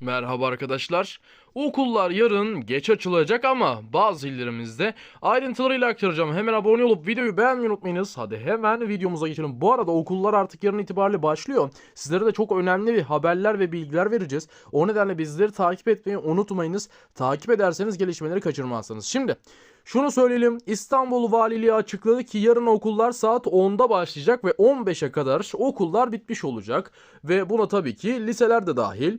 Merhaba arkadaşlar. Okullar yarın geç açılacak ama bazı illerimizde ayrıntılarıyla aktaracağım. Hemen abone olup videoyu beğenmeyi unutmayınız. Hadi hemen videomuza geçelim. Bu arada okullar artık yarın itibariyle başlıyor. Sizlere de çok önemli bir haberler ve bilgiler vereceğiz. O nedenle bizleri takip etmeyi unutmayınız. Takip ederseniz gelişmeleri kaçırmazsınız. Şimdi şunu söyleyelim. İstanbul Valiliği açıkladı ki yarın okullar saat 10'da başlayacak ve 15'e kadar okullar bitmiş olacak. Ve buna tabii ki liseler de dahil.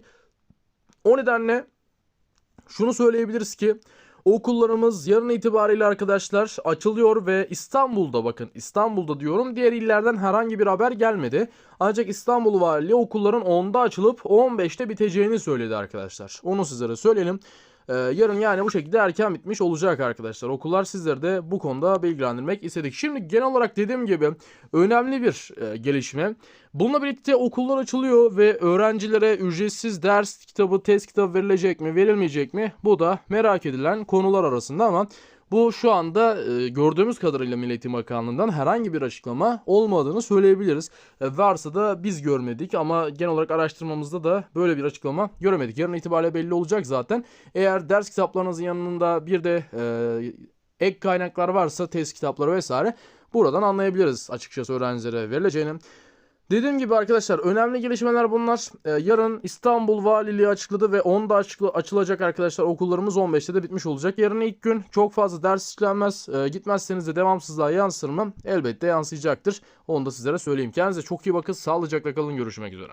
O nedenle şunu söyleyebiliriz ki okullarımız yarın itibariyle arkadaşlar açılıyor ve İstanbul'da bakın İstanbul'da diyorum diğer illerden herhangi bir haber gelmedi. Ancak İstanbul Valiliği okulların 10'da açılıp 15'te biteceğini söyledi arkadaşlar. Onu sizlere söyleyelim. Ee, yarın yani bu şekilde erken bitmiş olacak arkadaşlar. Okullar sizleri de bu konuda bilgilendirmek istedik. Şimdi genel olarak dediğim gibi önemli bir e, gelişme. Bununla birlikte okullar açılıyor ve öğrencilere ücretsiz ders kitabı, test kitabı verilecek mi, verilmeyecek mi? Bu da merak edilen konular arasında ama bu şu anda e, gördüğümüz kadarıyla Milli Bakanlığı'ndan herhangi bir açıklama olmadığını söyleyebiliriz. E, varsa da biz görmedik ama genel olarak araştırmamızda da böyle bir açıklama göremedik. Yarın itibariyle belli olacak zaten. Eğer ders kitaplarınızın yanında bir de e, ek kaynaklar varsa test kitapları vesaire buradan anlayabiliriz açıkçası öğrencilere verileceğini. Dediğim gibi arkadaşlar önemli gelişmeler bunlar. Ee, yarın İstanbul Valiliği açıkladı ve 10'da açıkla- açılacak arkadaşlar. Okullarımız 15'te de bitmiş olacak. Yarın ilk gün çok fazla ders işlenmez. Ee, gitmezseniz de devamsızlığa yansır mı? Elbette yansıyacaktır. Onu da sizlere söyleyeyim. Kendinize çok iyi bakın. Sağlıcakla kalın. Görüşmek üzere.